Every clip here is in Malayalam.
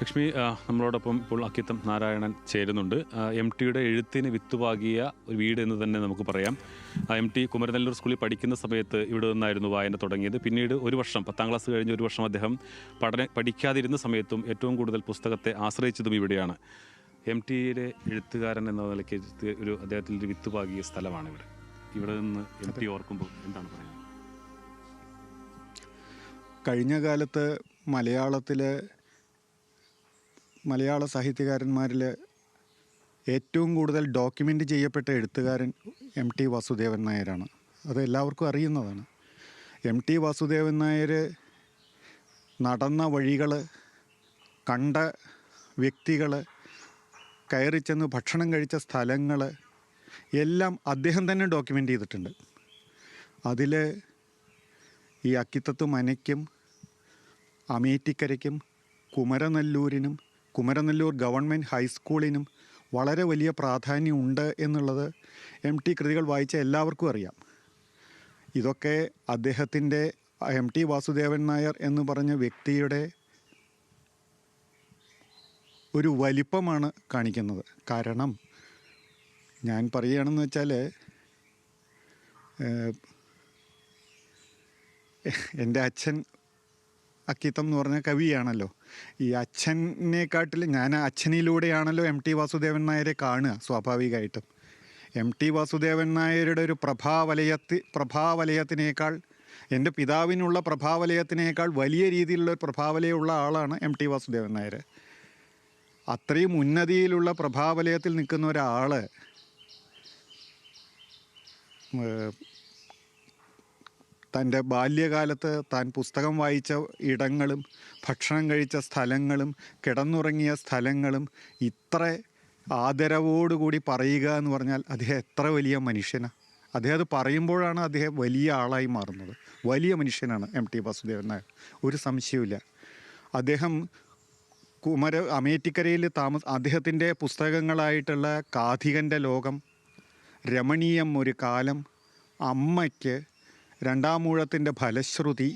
ലക്ഷ്മി നമ്മളോടൊപ്പം ഇപ്പോൾ അക്കിത്തം നാരായണൻ ചേരുന്നുണ്ട്. എം ടിയുടെ എഴുത്തിന് വിത്തുപാകിയ ഒരു വീട് എന്ന് തന്നെ നമുക്ക് പറയാം. എം ടി കുമരനെല്ലൂർ സ്കൂളിൽ പഠിക്കുന്ന സമയത്ത് ഇവിടെ നിന്നായിരുന്നു വായന തുടങ്ങിയത്. പിന്നീട് ഒരു വർഷം പത്താം ക്ലാസ് കഴിഞ്ഞ് ഒരു വർഷം അദ്ദേഹം പഠന പഠിക്കാതിരുന്ന സമയത്തും ഏറ്റവും കൂടുതൽ പുസ്തകത്തെ ആശ്രയിച്ചതും ഇവിടെയാണ്. എം ടിയിലെ എഴുത്തുകാരൻ എന്ന നിലയ്ക്ക് ഒരു അദ്ദേഹത്തിന്റെ ഒരു സ്ഥലമാണ് ഇവിടെ. ഇവിടെ നിന്ന് എം ടി ഓർക്കുമ്പോൾ എന്താണ് പറയുന്നത് കഴിഞ്ഞ കാലത്ത് മലയാളത്തിലെ മലയാള സാഹിത്യകാരന്മാരിൽ ഏറ്റവും കൂടുതൽ ഡോക്യുമെന്റ് ചെയ്യപ്പെട്ട എഴുത്തുകാരൻ എം ടി വാസുദേവൻ നായരാണ്. അത് എല്ലാവർക്കും അറിയുന്നതാണ്. എം ടി വാസുദേവൻ നായർ നടന്ന വഴികൾ കണ്ട വ്യക്തികൾ കയറി ചെന്ന് ഭക്ഷണം കഴിച്ച സ്ഥലങ്ങൾ എല്ലാം അദ്ദേഹം തന്നെ ഡോക്യുമെന്റ് ചെയ്തിട്ടുണ്ട്. അതിൽ ഈ അക്കിത്തത്ത് മനയ്ക്കും അമേറ്റിക്കരയ്ക്കും കുമരനെല്ലൂരിനും കുമരനെല്ലൂർ ഗവൺമെന്റ് ഹൈസ്കൂളിനും വളരെ വലിയ പ്രാധാന്യമുണ്ട് എന്നുള്ളത് എം ടി കൃതികൾ വായിച്ച എല്ലാവർക്കും അറിയാം. ഇതൊക്കെ അദ്ദേഹത്തിന്റെ എം ടി വാസുദേവൻ നായർ എന്ന് പറഞ്ഞ വ്യക്തിയുടെ ഒരു വലിപ്പമാണ് കാണിക്കുന്നത്. കാരണം ഞാൻ പറയുകയാണെന്ന് വെച്ചാൽ എന്റെ അച്ഛൻ അക്കിത്തം എന്ന് പറഞ്ഞ കവിയാണല്ലോ. ഈ അച്ഛനെക്കാട്ടിൽ ഞാൻ അച്ഛനിലൂടെയാണല്ലോ എം ടി വാസുദേവൻ നായരെ കാണുക സ്വാഭാവികമായിട്ടും. എം ടി വാസുദേവൻ നായരുടെ ഒരു പ്രഭാവലയത്തി പ്രഭാവലയത്തിനേക്കാൾ എന്റെ പിതാവിനുള്ള പ്രഭാവലയത്തിനേക്കാൾ വലിയ രീതിയിലുള്ള ഒരു പ്രഭാവലയമുള്ള ആളാണ് എം ടി വാസുദേവൻ നായർ. അത്രയും ഉന്നതിയിലുള്ള പ്രഭാവലയത്തിൽ നിൽക്കുന്ന ഒരാൾ തന്റെ ബാല്യകാലത്ത് താൻ പുസ്തകം വായിച്ച ഇടങ്ങളും ഭക്ഷണം കഴിച്ച സ്ഥലങ്ങളും കിടന്നുറങ്ങിയ സ്ഥലങ്ങളും ഇത്ര ആദരവോടുകൂടി പറയുക എന്ന് പറഞ്ഞാൽ അദ്ദേഹം എത്ര വലിയ മനുഷ്യനാണ് അദ്ദേഹം അത് പറയുമ്പോഴാണ് അദ്ദേഹം വലിയ ആളായി മാറുന്നത്. വലിയ മനുഷ്യനാണ് എം ടി വാസുദേവൻ നായർ. ഒരു സംശയവുമില്ല. അദ്ദേഹം കുമര അമേറ്റിക്കരയിൽ താമസ അദ്ദേഹത്തിന്റെ പുസ്തകങ്ങളായിട്ടുള്ള കാഥികന്റെ ലോകം രമണീയം ഒരു കാലം അമ്മയ്ക്ക് രണ്ടാമൂഴത്തിന്റെ ഫലശ്രുതി.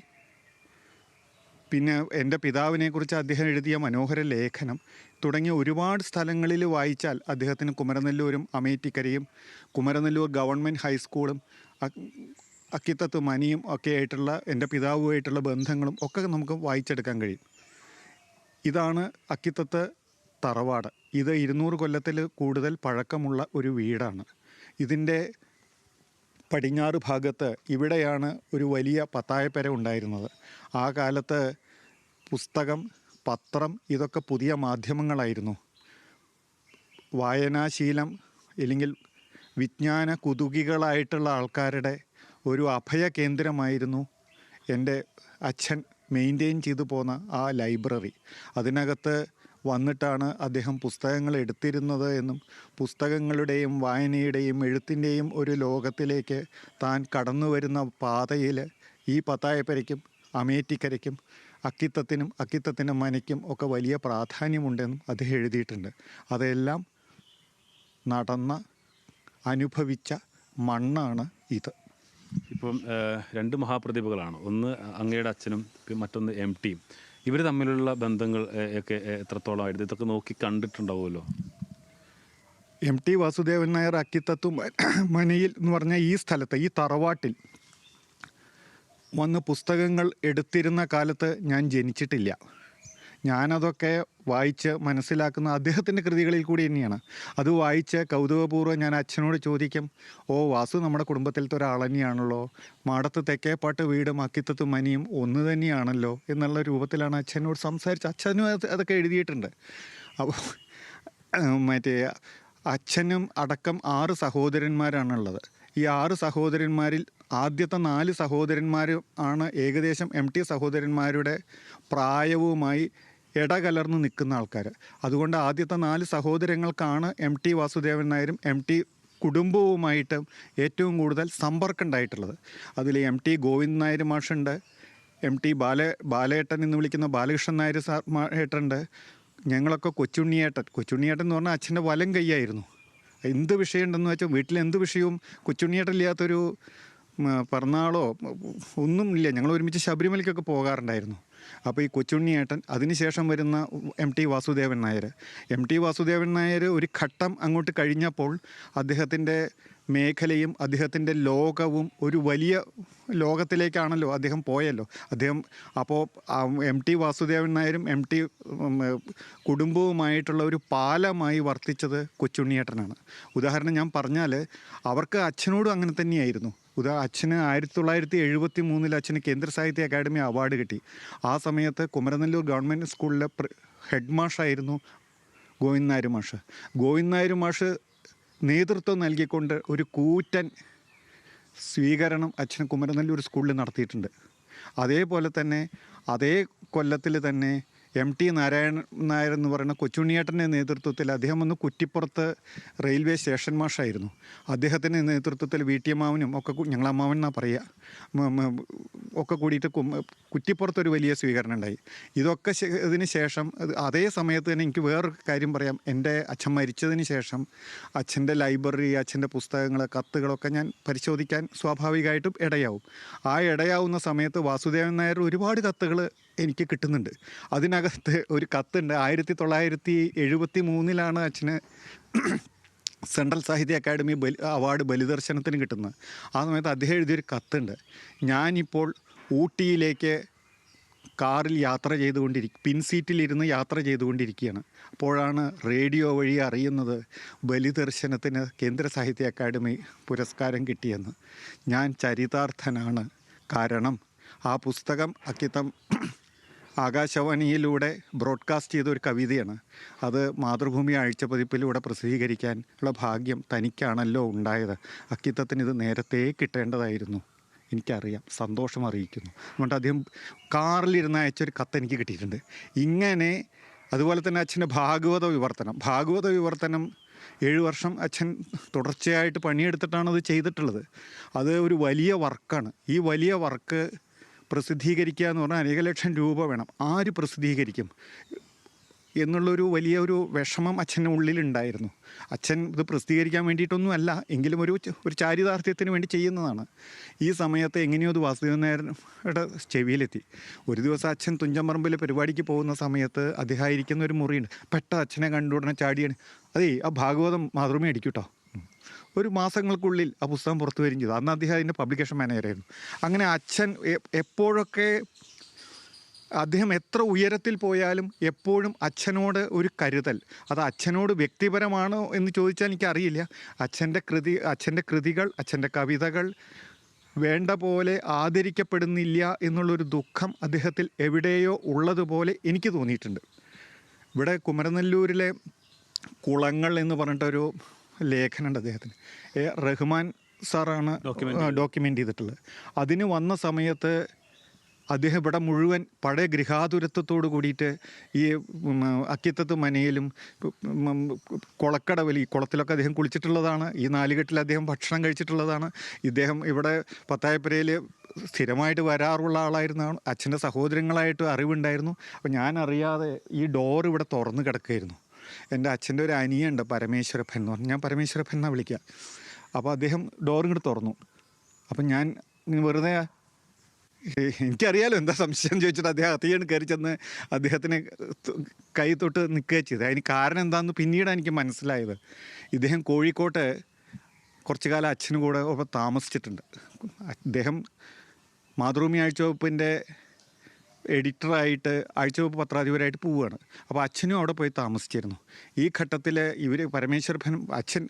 പിന്നെ എന്റെ പിതാവിനെക്കുറിച്ച് അദ്ദേഹം എഴുതിയ മനോഹര ലേഖനം. തുടങ്ങിയ ഒരുപാട് സ്ഥലങ്ങളിൽ വായിച്ചാൽ അദ്ദേഹത്തിന് കുമരനെല്ലൂരും അമേറ്റിക്കരയും കുമരനെല്ലൂർ ഗവൺമെന്റ് ഹൈസ്കൂളും അക്കിത്തത്ത് മനിയും ഒക്കെ ആയിട്ടുള്ള എന്റെ പിതാവുമായിട്ടുള്ള ബന്ധങ്ങളും ഒക്കെ നമുക്ക് വായിച്ചെടുക്കാൻ കഴിയും. ഇതാണ് അക്കിത്തത്ത് തറവാട്. ഇത് ഇരുന്നൂറ് കൊല്ലത്തിൽ കൂടുതൽ പഴക്കമുള്ള ഒരു വീടാണ്. ഇതിന്റെ പടിഞ്ഞാറ് ഭാഗത്ത് ഇവിടെയാണ് ഒരു വലിയ പത്തായപ്പര ഉണ്ടായിരുന്നത്. ആ കാലത്ത് പുസ്തകം പത്രം ഇതൊക്കെ പുതിയ മാധ്യമങ്ങളായിരുന്നു. വായനാശീലം അല്ലെങ്കിൽ വിജ്ഞാന കുതുകികളായിട്ടുള്ള ആൾക്കാരുടെ ഒരു അഭയ കേന്ദ്രമായിരുന്നു എന്റെ അച്ഛൻ മെയിന്റെയിൻ ചെയ്തു പോന്ന ആ ലൈബ്രറി. അതിനകത്ത് വന്നിട്ടാണ് അദ്ദേഹം പുസ്തകങ്ങൾ എടുത്തിരുന്നത് എന്നും പുസ്തകങ്ങളുടെയും വായനയുടെയും എഴുത്തിന്റെയും ഒരു ലോകത്തിലേക്ക് താൻ കടന്നു വരുന്ന പാതയിൽ ഈ പത്തായപ്പരയ്ക്കും അമേറ്റിക്കരയ്ക്കും അക്കിത്തത്തിനും അക്കിത്തത്തിന്റെ മനയ്ക്കും ഒക്കെ വലിയ പ്രാധാന്യമുണ്ടെന്നും അദ്ദേഹം എഴുതിയിട്ടുണ്ട്. അതെല്ലാം നടന്ന അനുഭവിച്ച മണ്ണാണ് ഇത്. ഇപ്പം രണ്ട് മഹാപ്രതിഭകളാണ്. ഒന്ന് അങ്ങയുടെ അച്ഛനും മറ്റൊന്ന് എം ടിയും. ഇവർ തമ്മിലുള്ള ബന്ധങ്ങൾ ഒക്കെ എത്രത്തോളം എത്രത്തോളമായിരുന്നു ഇതൊക്കെ നോക്കി കണ്ടിട്ടുണ്ടാവുമല്ലോ. എം ടി വാസുദേവൻ നായർ അക്കിത്തത്തു മനയിൽ എന്ന് പറഞ്ഞ ഈ സ്ഥലത്ത് ഈ തറവാട്ടിൽ വന്ന് പുസ്തകങ്ങൾ എടുത്തിരുന്ന കാലത്ത് ഞാൻ ജനിച്ചിട്ടില്ല. ഞാനതൊക്കെ വായിച്ച് മനസ്സിലാക്കുന്ന അദ്ദേഹത്തിന്റെ കൃതികളിൽ കൂടി തന്നെയാണ്. അത് വായിച്ച് കൗതുകപൂർവം ഞാൻ അച്ഛനോട് ചോദിക്കും ഓ വാസു നമ്മുടെ കുടുംബത്തിലത്തെ ഒരാൾ തന്നെയാണല്ലോ. മാടത്ത് തെക്കേപ്പാട്ട് വീടും അക്കിത്തത്തും മനിയും ഒന്ന് തന്നെയാണല്ലോ എന്നുള്ള രൂപത്തിലാണ് അച്ഛനോട് സംസാരിച്ച് അച്ഛനും അത് അതൊക്കെ എഴുതിയിട്ടുണ്ട്. അപ്പോൾ മറ്റേ അച്ഛനും അടക്കം ആറ് സഹോദരന്മാരാണുള്ളത്. ഈ ആറ് സഹോദരന്മാരിൽ ആദ്യത്തെ നാല് സഹോദരന്മാർ ആണ് ഏകദേശം എം ടി സഹോദരന്മാരുടെ പ്രായവുമായി ഇടകലർന്ന് നിൽക്കുന്ന ആൾക്കാർ അതുകൊണ്ട് ആദ്യത്തെ നാല് സഹോദരങ്ങൾക്കാണ് എം ടി വാസുദേവൻ നായരും എം ടി കുടുംബവുമായിട്ട് ഏറ്റവും കൂടുതൽ സമ്പർക്കം ഉണ്ടായിട്ടുള്ളത്. അതിൽ എം ടി ഗോവിന്ദ് നായർ മാഷുണ്ട് എം ടി ബാല ബാലേട്ടൻ എന്ന് വിളിക്കുന്ന ബാലകൃഷ്ണൻ നായർ സാർ ഏട്ടനുണ്ട്. ഞങ്ങളൊക്കെ കൊച്ചുണ്ണിയേട്ടൻ. കൊച്ചുണ്ണിയേട്ടൻ എന്ന് പറഞ്ഞാൽ അച്ഛന്റെ വലം കൈയായിരുന്നു. എന്ത് വിഷയം ഉണ്ടെന്ന് വെച്ചാൽ വീട്ടിൽ എന്ത് വിഷയവും കൊച്ചുണ്ണിയേട്ടനില്ലാത്തൊരു പിറന്നാളോ ഉം, ഒന്നും ഇല്ല ഞങ്ങൾ ഒരുമിച്ച് ശബരിമലയ്ക്കൊക്കെ പോകാറുണ്ടായിരുന്നു. അപ്പോൾ ഈ കൊച്ചുണ്ണിയേട്ടൻ അതിനുശേഷം വരുന്ന M T Vasudevan Nair M T Vasudevan Nair ഒരു ഘട്ടം അങ്ങോട്ട് കഴിഞ്ഞപ്പോൾ അദ്ദേഹത്തിന്റെ മേഖലയും അദ്ദേഹത്തിന്റെ ലോകവും ഒരു വലിയ ലോകത്തിലേക്കാണല്ലോ അദ്ദേഹം പോയല്ലോ. അദ്ദേഹം അപ്പോൾ എം ടി വാസുദേവൻ നായരും എം ടി കുടുംബവുമായിട്ടുള്ള ഒരു പാലമായി വർത്തിച്ചത് കൊച്ചുണ്ണിയേട്ടനാണ്. ഉദാഹരണം ഞാൻ പറഞ്ഞാൽ അവർക്ക് അച്ഛനോടും അങ്ങനെ തന്നെയായിരുന്നു. ഉദാ അച്ഛന് ആയിരത്തി തൊള്ളായിരത്തി എഴുപത്തി മൂന്നിൽ അച്ഛന് കേന്ദ്ര സാഹിത്യ അക്കാദമി അവാർഡ് കിട്ടി. ആ സമയത്ത് കുമരനെല്ലൂർ ഗവൺമെന്റ് സ്കൂളിലെ ഹെഡ് മാഷായിരുന്നു ഗോവിന്ദ് നായർ മാഷ്. ഗോവിന്ദ് നായർ മാഷ് നേതൃത്വം നൽകിക്കൊണ്ട് ഒരു കൂറ്റൻ സ്വീകരണം അച്ഛൻ കുമരനെല്ലൂർ സ്കൂളിൽ നടത്തിയിട്ടുണ്ട്. അതേപോലെ തന്നെ അതേ കൊല്ലത്തിൽ തന്നെ എം ടി നാരായണൻ നായർ എന്ന് പറയുന്ന കൊച്ചുണ്ണിയേട്ടന്റെ നേതൃത്വത്തിൽ അദ്ദേഹം ഒന്ന് കുറ്റിപ്പുറത്ത് റെയിൽവേ സ്റ്റേഷൻ മാഷായിരുന്നു. അദ്ദേഹത്തിന്റെ നേതൃത്വത്തിൽ വി ടി അമ്മാവനും ഒക്കെ ഞങ്ങളമ്മാവൻ എന്നാണ് പറയുക. ഒക്കെ കൂടിയിട്ട് കുറ്റിപ്പുറത്തൊരു വലിയ സ്വീകരണം ഉണ്ടായി. ഇതൊക്കെ ഇതിന് ശേഷം അതേ സമയത്ത് തന്നെ എനിക്ക് വേറൊരു കാര്യം പറയാം. എന്റെ അച്ഛൻ മരിച്ചതിന് ശേഷം അച്ഛന്റെ ലൈബ്രറി അച്ഛന്റെ പുസ്തകങ്ങൾ കത്തുകളൊക്കെ ഞാൻ പരിശോധിക്കാൻ സ്വാഭാവികമായിട്ടും ഇടയാവും. ആ ഇടയാവുന്ന സമയത്ത് വാസുദേവൻ നായർ ഒരുപാട് കത്തുകൾ എനിക്ക് കിട്ടുന്നുണ്ട്. അതിനകത്ത് ഒരു കത്തുണ്ട്. ആയിരത്തി തൊള്ളായിരത്തി എഴുപത്തി മൂന്നിലാണ് അച്ഛന് സെൻട്രൽ സാഹിത്യ അക്കാദമി ബലി അവാർഡ് ബലിദർശനത്തിന് കിട്ടുന്നത് ആ സമയത്ത് അദ്ദേഹം എഴുതിയൊരു കത്തുണ്ട്. ഞാനിപ്പോൾ ഊട്ടിയിലേക്ക് കാറിൽ യാത്ര ചെയ്തുകൊണ്ടിരിക്കും പിൻ സീറ്റിലിരുന്ന് യാത്ര ചെയ്തുകൊണ്ടിരിക്കുകയാണ്. അപ്പോഴാണ് റേഡിയോ വഴി അറിയുന്നത് ബലിദർശനത്തിന് കേന്ദ്ര സാഹിത്യ അക്കാദമി പുരസ്കാരം കിട്ടിയെന്ന്. ഞാൻ ചരിതാർത്ഥനാണ്. കാരണം ആ പുസ്തകം അക്കിത്തം ആകാശവാണിയിലൂടെ ബ്രോഡ്കാസ്റ്റ് ചെയ്ത ഒരു കവിതയാണ്. അത് മാതൃഭൂമി ആഴ്ചപ്പതിപ്പിലൂടെ പ്രസിദ്ധീകരിക്കാൻ ഉള്ള ഭാഗ്യം തനിക്കാണല്ലോ ഉണ്ടായത്. അക്കിത്തത്തിന് ഇത് നേരത്തെ കിട്ടേണ്ടതായിരുന്നു. എനിക്കറിയാം. സന്തോഷം അറിയിക്കുന്നു. അതുകൊണ്ട് അദ്ദേഹം കാറിലിരുന്ന് അയച്ചൊരു കത്ത് എനിക്ക് കിട്ടിയിട്ടുണ്ട്. ഇങ്ങനെ അതുപോലെ തന്നെ അച്ഛന്റെ ഭാഗവത വിവർത്തനം. ഭാഗവത വിവർത്തനം ഏഴ് വർഷം അച്ഛൻ തുടർച്ചയായിട്ട് പണിയെടുത്തിട്ടാണ് അത് ചെയ്തിട്ടുള്ളത്. അത് ഒരു വലിയ വർക്കാണ്. ഈ വലിയ വർക്ക് പ്രസിദ്ധീകരിക്കുക എന്ന് പറഞ്ഞാൽ അനേക ലക്ഷം രൂപ വേണം. ആര് പ്രസിദ്ധീകരിക്കും? എന്നുള്ളൊരു വലിയ ഒരു വിഷമം അച്ഛന്റെ ഉള്ളിലുണ്ടായിരുന്നു. അച്ഛൻ ഇത് പ്രസിദ്ധീകരിക്കാൻ വേണ്ടിയിട്ടൊന്നും അല്ല എങ്കിലും ഒരു ഒരു ചാരിതാർത്ഥ്യത്തിന് വേണ്ടി ചെയ്യുന്നതാണ്. ഈ സമയത്ത് എങ്ങനെയോ അത് വാസുദേവൻ നായരുടെ ചെവിയിലെത്തി. ഒരു ദിവസം അച്ഛൻ തുഞ്ചമ്പറമ്പിൽ പരിപാടിക്ക് പോകുന്ന സമയത്ത് അദ്ദേഹം ഇരിക്കുന്ന ഒരു മുറിയുണ്ട്. പെട്ട അച്ഛനെ കണ്ട ഉടനെ ചാടിയാണ്. അതേ ആ ഭാഗവതം മാതൃമേ അടിക്കൂട്ടോ. ഒരു മാസങ്ങൾക്കുള്ളിൽ ആ പുസ്തകം പുറത്തു വരും ചെയ്തു. അന്ന് അദ്ദേഹം അതിന്റെ പബ്ലിക്കേഷൻ മാനേജറായിരുന്നു അങ്ങനെ അച്ഛൻ എപ്പോഴൊക്കെ അദ്ദേഹം എത്ര ഉയരത്തിൽ പോയാലും എപ്പോഴും അച്ഛനോട് ഒരു കരുതൽ. അത് അച്ഛനോട് വ്യക്തിപരമാണോ എന്ന് ചോദിച്ചാൽ എനിക്കറിയില്ല. അച്ഛന്റെ കൃതി അച്ഛന്റെ കൃതികൾ അച്ഛന്റെ കവിതകൾ വേണ്ട പോലെ ആദരിക്കപ്പെടുന്നില്ല എന്നുള്ളൊരു ദുഃഖം അദ്ദേഹത്തിൽ എവിടെയോ ഉള്ളതുപോലെ എനിക്ക് തോന്നിയിട്ടുണ്ട്. ഇവിടെ കുമരനെല്ലൂരിലെ കുളങ്ങൾ എന്ന് പറഞ്ഞിട്ടൊരു ലേഖനമുണ്ട് അദ്ദേഹത്തിന്. എ റഹ്മാൻ സാറാണ് ഡോക്യുമെന്റ് ചെയ്തിട്ടുള്ളത്. അതിന് വന്ന സമയത്ത് അദ്ദേഹം ഇവിടെ മുഴുവൻ പഴയ ഗൃഹാതുരത്വത്തോട് കൂടിയിട്ട് ഈ അക്കിത്തത്ത് മനയിലും കുളക്കടവലി കുളക്കടവിൽ ഈ കുളത്തിലൊക്കെ അദ്ദേഹം കുളിച്ചിട്ടുള്ളതാണ്. ഈ നാലുകെട്ടിൽ അദ്ദേഹം ഭക്ഷണം കഴിച്ചിട്ടുള്ളതാണ്. ഇദ്ദേഹം ഇവിടെ പത്തായപ്പുരയിൽ സ്ഥിരമായിട്ട് വരാറുള്ള ആളായിരുന്നാണ്. അച്ഛന്റെ സഹോദരങ്ങളായിട്ട് അറിവുണ്ടായിരുന്നു. അപ്പോൾ ഞാൻ അറിയാതെ ഈ ഡോർ ഇവിടെ തുറന്ന് കിടക്കുകയായിരുന്നു. എന്റെ അച്ഛന്റെ ഒരു അനിയുണ്ട് പരമേശ്വരപ്പൻ എന്ന് പറഞ്ഞു. ഞാൻ പരമേശ്വരപ്പൻ എന്നാണ് വിളിക്കുക. അപ്പോൾ അദ്ദേഹം ഡോർ ഇങ്ങോട്ട് തുറന്നു. അപ്പം ഞാൻ വെറുതെ എനിക്കറിയാലോ എന്താ സംശയം ചോദിച്ചിട്ട് അദ്ദേഹം അതിയാണ് കയറി ചെന്ന് അദ്ദേഹത്തിന് കൈ തൊട്ട് നിൽക്കുക ചെയ്തത്. അതിന് കാരണം എന്താണെന്ന് പിന്നീടാണ് എനിക്ക് മനസ്സിലായത്. ഇദ്ദേഹം കോഴിക്കോട്ട് കുറച്ചു കാലം അച്ഛനും കൂടെ ഒപ്പം താമസിച്ചിട്ടുണ്ട്. അദ്ദേഹം മാതൃഭൂമി ആഴ്ചവകുപ്പിന്റെ എഡിറ്ററായിട്ട് ആഴ്ചവെപ്പ് പത്രാധിപരായിട്ട് പോവുകയാണ്. അപ്പോൾ അച്ഛനും അവിടെ പോയി താമസിച്ചിരുന്നു. ഈ ഘട്ടത്തിൽ ഇവർ പരമേശ്വരഭനും അച്ഛൻ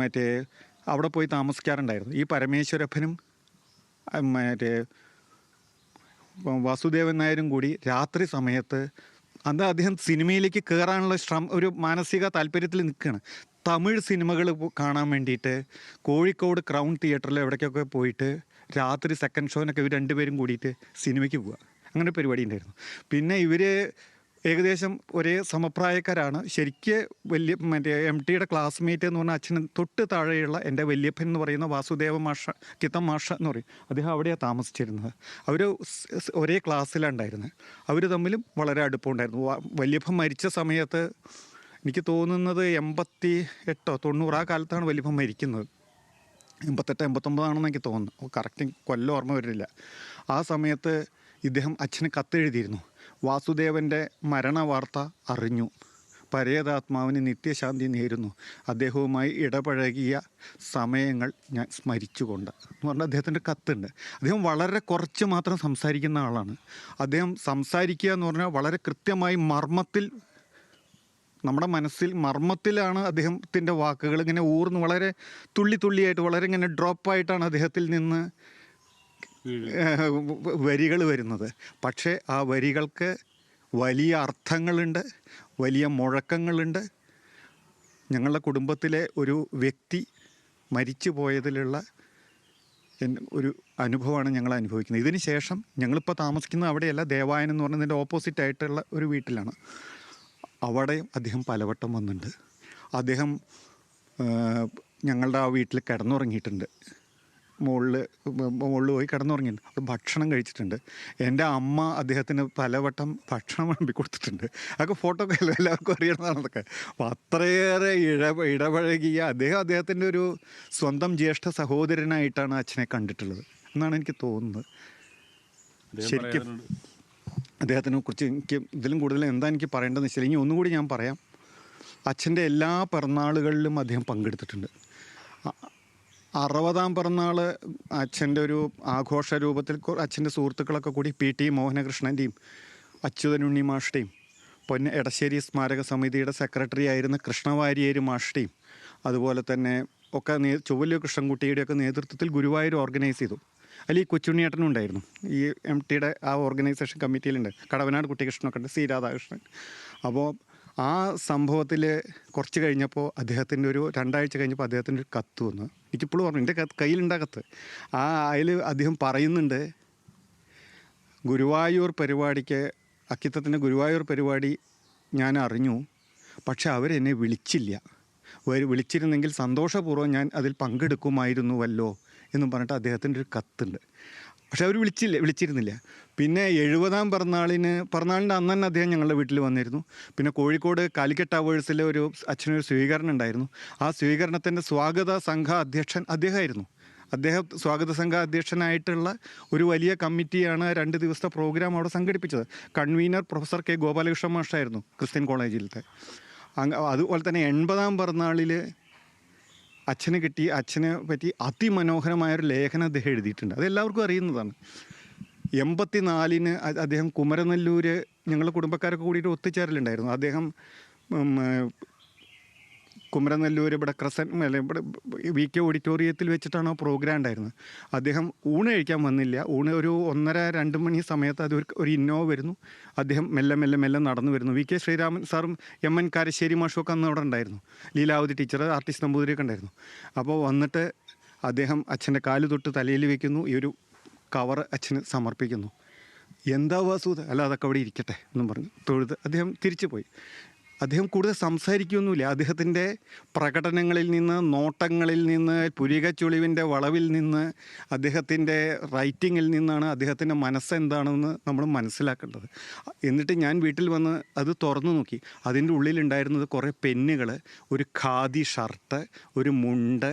മറ്റേ അവിടെ പോയി താമസിക്കാറുണ്ടായിരുന്നു. ഈ പരമേശ്വരഭനും മറ്റേ വാസുദേവൻ നായരും കൂടി രാത്രി സമയത്ത് അന്ന് അദ്ദേഹം സിനിമയിലേക്ക് കയറാനുള്ള ശ്രമ ഒരു മാനസിക താല്പര്യത്തിൽ നിൽക്കുകയാണ്. തമിഴ് സിനിമകൾ കാണാൻ വേണ്ടിയിട്ട് കോഴിക്കോട് ക്രൗൺ തിയേറ്ററിൽ എവിടേക്കൊക്കെ പോയിട്ട് രാത്രി സെക്കൻഡ് ഷോനൊക്കെ ഇവർ രണ്ടുപേരും കൂടിയിട്ട് സിനിമയ്ക്ക് പോവുക. അങ്ങനെ പരിപാടി ഉണ്ടായിരുന്നു. പിന്നെ ഇവർ ഏകദേശം ഒരേ സമപ്രായക്കാരാണ്. ശരിക്ക് വലിയ മറ്റേ എം ടിയുടെ ക്ലാസ്മേറ്റ് എന്ന് പറഞ്ഞാൽ അച്ഛന് തൊട്ട് താഴെയുള്ള എന്റെ വല്യപ്പൻ എന്ന് പറയുന്ന വാസുദേവ മാഷ കിത്തം മാഷ എന്ന് പറയും. അദ്ദേഹം അവിടെയാണ് താമസിച്ചിരുന്നത്. അവർ ഒരേ ക്ലാസ്സിലുണ്ടായിരുന്നു ഉണ്ടായിരുന്നത് അവർ തമ്മിലും വളരെ അടുപ്പമുണ്ടായിരുന്നു. വല്യപ്പൻ മരിച്ച സമയത്ത് എനിക്ക് തോന്നുന്നത് എൺപത്തി എട്ടോ തൊണ്ണൂറ് ആ കാലത്താണ് വല്യപ്പൻ മരിക്കുന്നത്. എൺപത്തെട്ട് എൺപത്തൊമ്പതാണെന്ന് എനിക്ക് തോന്നുന്നു. കറക്റ്റ് കൊല്ലം ഓർമ്മ വരില്ല. ആ സമയത്ത് ഇദ്ദേഹം അച്ഛന് കത്തെഴുതിയിരുന്നു. വാസുദേവന്റെ മരണവാർത്ത അറിഞ്ഞു. പരേതാത്മാവിന് നിത്യശാന്തി നേരുന്നു. അദ്ദേഹവുമായി ഇടപഴകിയ സമയങ്ങൾ ഞാൻ സ്മരിച്ചുകൊണ്ട് എന്ന് പറഞ്ഞാൽ അദ്ദേഹത്തിന്റെ കത്തുണ്ട്. അദ്ദേഹം വളരെ കുറച്ച് മാത്രം സംസാരിക്കുന്ന ആളാണ്. അദ്ദേഹം സംസാരിക്കുക എന്ന് പറഞ്ഞാൽ വളരെ കൃത്യമായി മർമ്മത്തിൽ നമ്മുടെ മനസ്സിൽ മർമ്മത്തിലാണ് അദ്ദേഹത്തിന്റെ വാക്കുകൾ ഇങ്ങനെ ഊർന്ന് വളരെ തുള്ളി തുള്ളിയായിട്ട് വളരെ ഇങ്ങനെ ഡ്രോപ്പായിട്ടാണ് അദ്ദേഹത്തിൽ നിന്ന് വരികൾ വരുന്നത്. പക്ഷേ ആ വരികൾക്ക് വലിയ അർത്ഥങ്ങളുണ്ട് വലിയ മുഴക്കങ്ങളുണ്ട്. ഞങ്ങളുടെ കുടുംബത്തിലെ ഒരു വ്യക്തി മരിച്ചു പോയതിലുള്ള ഒരു അനുഭവമാണ് ഞങ്ങൾ അനുഭവിക്കുന്നത്. ഇതിന് ശേഷം ഞങ്ങളിപ്പോൾ താമസിക്കുന്ന അവിടെയല്ല ദേവായനം എന്ന് പറഞ്ഞതിന്റെ ഓപ്പോസിറ്റ് ആയിട്ടുള്ള ഒരു വീട്ടിലാണ്. അവിടെ അദ്ദേഹം പലവട്ടം വന്നിട്ടുണ്ട്. അദ്ദേഹം ഞങ്ങളുടെ ആ വീട്ടിൽ കിടന്നുറങ്ങിയിട്ടുണ്ട്. മുകളിൽ മുകളിൽ പോയി കിടന്നുറങ്ങിയിട്ടുണ്ട്. അത് ഭക്ഷണം കഴിച്ചിട്ടുണ്ട്. എന്റെ അമ്മ അദ്ദേഹത്തിന് പലവട്ടം ഭക്ഷണം വിളമ്പി കൊടുത്തിട്ടുണ്ട് അതൊക്കെ ഫോട്ടോ ഒക്കെ എല്ലാവർക്കും അറിയണതാണ് അതൊക്കെ അപ്പോൾ അത്രയേറെ ഇട ഇടപഴകിയ അദ്ദേഹം അദ്ദേഹത്തിന്റെ ഒരു സ്വന്തം ജ്യേഷ്ഠ സഹോദരനായിട്ടാണ് അച്ഛനെ കണ്ടിട്ടുള്ളത് എന്നാണ് എനിക്ക് തോന്നുന്നത്. ശരിക്കും അദ്ദേഹത്തിനെ കുറിച്ച് എനിക്ക് ഇതിലും കൂടുതൽ എന്താ എനിക്ക് പറയേണ്ടതെന്ന് വെച്ചാൽ ഇനി ഒന്നുകൂടി ഞാൻ പറയാം. അച്ഛന്റെ എല്ലാ പിറന്നാളുകളിലും അദ്ദേഹം പങ്കെടുത്തിട്ടുണ്ട്. അറുപതാം പിറന്നാൾ അച്ഛന്റെ ഒരു ആഘോഷ രൂപത്തിൽ അച്ഛന്റെ സുഹൃത്തുക്കളൊക്കെ കൂടി പി ടി മോഹനകൃഷ്ണന്റെയും അച്യുതനുണ്ണി മാഷ്ടയും പൊന്ന എടശ്ശേരി സ്മാരക സമിതിയുടെ സെക്രട്ടറി ആയിരുന്ന കൃഷ്ണവാരിയേര് മാഷ്ടയും അതുപോലെ തന്നെ ഒക്കെ നേ ചൊവ്വല്ലൂർ കൃഷ്ണൻകുട്ടിയുടെയൊക്കെ നേതൃത്വത്തിൽ ഗുരുവായൂർ ഓർഗനൈസ് ചെയ്തു. അതിൽ ഈ കൊച്ചുണ്ണിയേട്ടനും ഉണ്ടായിരുന്നു. ഈ എം ടിയുടെ ആ ഓർഗനൈസേഷൻ കമ്മിറ്റിയിലുണ്ട്. കടവനാട് കുട്ടികൃഷ്ണനൊക്കെ ഉണ്ട്. സി രാധാകൃഷ്ണൻ. അപ്പോൾ ആ സംഭവത്തിൽ കുറച്ച് കഴിഞ്ഞപ്പോൾ അദ്ദേഹത്തിന്റെ ഒരു രണ്ടാഴ്ച കഴിഞ്ഞപ്പോൾ അദ്ദേഹത്തിന്റെ ഒരു കത്ത് വന്നു. എനിക്കിപ്പോഴും പറഞ്ഞു എന്റെ കയ്യിലുണ്ടാ കത്ത്. ആ അതിൽ അദ്ദേഹം പറയുന്നുണ്ട് ഗുരുവായൂർ പരിപാടിക്ക് അക്കിത്തത്തിന്റെ ഗുരുവായൂർ പരിപാടി ഞാൻ അറിഞ്ഞു പക്ഷെ അവരെന്നെ വിളിച്ചില്ല. വിളിച്ചിരുന്നെങ്കിൽ സന്തോഷപൂർവം ഞാൻ അതിൽ പങ്കെടുക്കുമായിരുന്നുവല്ലോ എന്നും പറഞ്ഞിട്ട് അദ്ദേഹത്തിന്റെ ഒരു കത്തുണ്ട്. പക്ഷെ അവർ വിളിച്ചില്ല വിളിച്ചിരുന്നില്ല. പിന്നെ എഴുപതാം പിറന്നാളിന് പിറന്നാളിന്റെ അന്ന് തന്നെ അദ്ദേഹം ഞങ്ങളുടെ വീട്ടിൽ വന്നിരുന്നു. പിന്നെ കോഴിക്കോട് കാലിക്കറ്റ് ടവേഴ്സിലെ ഒരു അച്ഛനൊരു സ്വീകരണം ഉണ്ടായിരുന്നു. ആ സ്വീകരണത്തിന്റെ സ്വാഗത സംഘ അധ്യക്ഷൻ അദ്ദേഹമായിരുന്നു. അദ്ദേഹം സ്വാഗത സംഘ അധ്യക്ഷനായിട്ടുള്ള ഒരു വലിയ കമ്മിറ്റിയാണ് രണ്ട് ദിവസത്തെ പ്രോഗ്രാം അവിടെ സംഘടിപ്പിച്ചത്. കൺവീനർ പ്രൊഫസർ കെ ഗോപാലകൃഷ്ണ മാഷായിരുന്നു ക്രിസ്ത്യൻ കോളേജിലത്തെ. അതുപോലെ തന്നെ എൺപതാം പിറന്നാളിൽ അച്ഛന് കിട്ടി അച്ഛനെ പറ്റി അതിമനോഹരമായൊരു ലേഖനം അദ്ദേഹം എഴുതിയിട്ടുണ്ട്. അത് എല്ലാവർക്കും അറിയുന്നതാണ്. എൺപത്തി നാലിന് അദ്ദേഹം കുമരനെല്ലൂർ ഞങ്ങളുടെ കുടുംബക്കാരൊക്കെ കൂടിയിട്ട് ഒത്തുചേരലുണ്ടായിരുന്നു. അദ്ദേഹം കുമരനെല്ലൂർ ഇവിടെ ക്രസൻ അല്ല ഇവിടെ വി കെ ഓഡിറ്റോറിയത്തിൽ വെച്ചിട്ടാണ് ആ പ്രോഗ്രാം ഉണ്ടായിരുന്നത്. അദ്ദേഹം ഊണ് കഴിക്കാൻ വന്നില്ല. ഊണ് ഒരു ഒന്നര രണ്ട് മണി സമയത്ത് അത് ഒരു ഇന്നോവ വരുന്നു. അദ്ദേഹം മെല്ലെ മെല്ലെ മെല്ലെ നടന്നു വരുന്നു. വി കെ ശ്രീരാമൻ സാറും എം എൻ കാരശ്ശേരി മാഷുമൊക്കെ അന്ന് അവിടെ ഉണ്ടായിരുന്നു. ലീലാവതി ടീച്ചർ ആർട്ടിസ്റ്റ് നമ്പൂതിരിയൊക്കെ ഉണ്ടായിരുന്നു. അപ്പോൾ വന്നിട്ട് അദ്ദേഹം അച്ഛന്റെ കാൽ തൊട്ട് തലയിൽ വെക്കുന്നു. ഈ ഒരു കവർ അച്ഛന് സമർപ്പിക്കുന്നു. എന്താ വാസൂത് അല്ല അതൊക്കെ അവിടെ ഇരിക്കട്ടെ എന്നും പറഞ്ഞു. തൊഴുത് അദ്ദേഹം തിരിച്ചു പോയി. അദ്ദേഹം കൂടുതൽ സംസാരിക്കുകയൊന്നുമില്ല അദ്ദേഹത്തിന്റെ പ്രകടനങ്ങളിൽ നിന്ന് നോട്ടങ്ങളിൽ നിന്ന് പുരികച്ചുളിവിന്റെ വളവിൽ നിന്ന് അദ്ദേഹത്തിന്റെ റൈറ്റിങ്ങിൽ നിന്നാണ് അദ്ദേഹത്തിന്റെ മനസ്സെന്താണെന്ന് നമ്മൾ മനസ്സിലാക്കേണ്ടത്. എന്നിട്ട് ഞാൻ വീട്ടിൽ വന്ന് അത് തുറന്നു നോക്കി. അതിന്റെ ഉള്ളിലുണ്ടായിരുന്നത് കുറേ പെന്നുകൾ ഒരു ഖാദി ഷർട്ട് ഒരു മുണ്ട്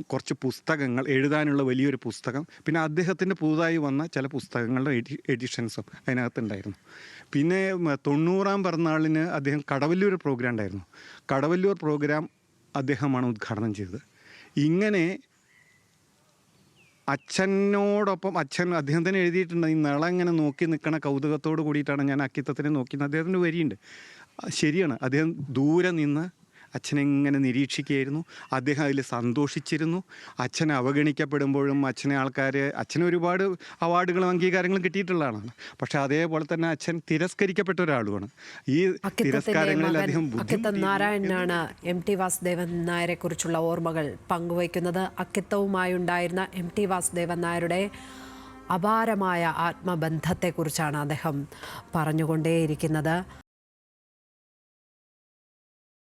കുറച്ച് പുസ്തകങ്ങൾ എഴുതാനുള്ള വലിയൊരു പുസ്തകം. പിന്നെ അദ്ദേഹത്തിന്റെ പുതുതായി വന്ന ചില പുസ്തകങ്ങളുടെ എഡി എഡിഷൻസും അതിനകത്തുണ്ടായിരുന്നു. പിന്നെ തൊണ്ണൂറാം പിറന്നാളിന് അദ്ദേഹം കടവല്ലൂർ പ്രോഗ്രാം ഉണ്ടായിരുന്നു. കടവല്ലൂർ പ്രോഗ്രാം അദ്ദേഹമാണ് ഉദ്ഘാടനം ചെയ്തത്. ഇങ്ങനെ അച്ഛനോടൊപ്പം അച്ഛൻ അദ്ദേഹം തന്നെ എഴുതിയിട്ടുണ്ട്. ഈ നിള ഇങ്ങനെ നോക്കി നിൽക്കണ കൗതുകത്തോട് കൂടിയിട്ടാണ് ഞാൻ അക്കിത്തത്തിനെ നോക്കി അദ്ദേഹത്തിന്റെ വരിയുണ്ട്. ശരിയാണ്. അദ്ദേഹം ദൂരെ നിന്ന് അച്ഛനെ ഇങ്ങനെ നിരീക്ഷിക്കുകയായിരുന്നു? അദ്ദേഹം അതിൽ സന്തോഷിച്ചിരുന്നു. അച്ഛനെ അവഗണിക്കപ്പെടുമ്പോഴും അച്ഛനെ ആൾക്കാർ അച്ഛന് ഒരുപാട് അവാർഡുകളും അംഗീകാരങ്ങളും കിട്ടിയിട്ടുള്ളതാണ് പക്ഷെ അതേപോലെ തന്നെ അച്ഛൻ തിരസ്കരിക്കപ്പെട്ട ഒരാളുമാണ്. ഈ തിരസ്കാരങ്ങളിൽ അദ്ദേഹം നാരായണനാണ് എം ടി വാസുദേവൻ നായരെ കുറിച്ചുള്ള ഓർമ്മകൾ പങ്കുവയ്ക്കുന്നത്. അക്കിത്തവുമായുണ്ടായിരുന്ന എം ടി വാസുദേവൻ നായരുടെ അപാരമായ ആത്മബന്ധത്തെക്കുറിച്ചാണ് അദ്ദേഹം പറഞ്ഞുകൊണ്ടേയിരിക്കുന്നത്.